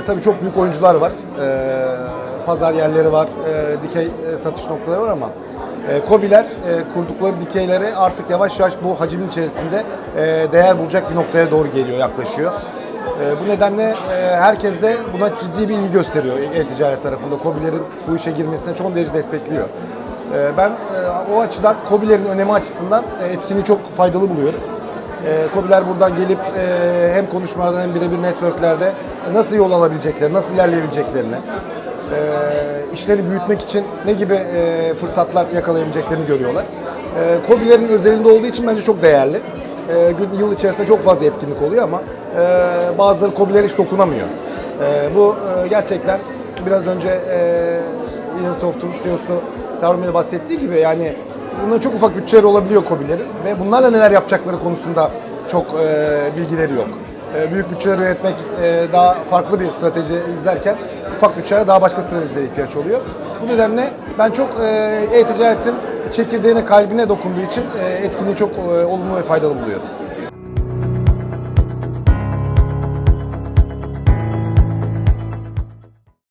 E, Tabii çok büyük oyuncular var. E, pazar yerleri var, e, dikey e, satış noktaları var ama e, Kobiler e, kurdukları dikeylere artık yavaş yavaş bu hacmin içerisinde e, değer bulacak bir noktaya doğru geliyor, yaklaşıyor. E, bu nedenle e, herkes de buna ciddi bir ilgi gösteriyor e-ticaret tarafında. Kobilerin bu işe girmesine çok derece destekliyor. E, ben e, o açıdan Kobilerin önemi açısından e, etkinliği çok faydalı buluyorum. E, Kobiler buradan gelip e, hem konuşmalarda hem birebir networklerde nasıl yol alabileceklerini, nasıl ilerleyebileceklerini, e, işleri büyütmek için ne gibi e, fırsatlar yakalayabileceklerini görüyorlar. E, Kobilerin özelinde olduğu için bence çok değerli. E, yıl içerisinde çok fazla etkinlik oluyor ama e, bazıları Kobilere hiç dokunamıyor. E, bu e, gerçekten biraz önce e, Insoft'un CEO'su Sarum'un bahsettiği gibi yani bunların çok ufak bütçeleri olabiliyor Kobilerin ve bunlarla neler yapacakları konusunda çok e, bilgileri yok. E, büyük bütçeler yönetmek e, daha farklı bir strateji izlerken ufak bütçelere daha başka stratejilere ihtiyaç oluyor. Bu nedenle ben çok e, e-ticaretin çekirdeğine, kalbine dokunduğu için e, etkinliği çok e, olumlu ve faydalı buluyorum.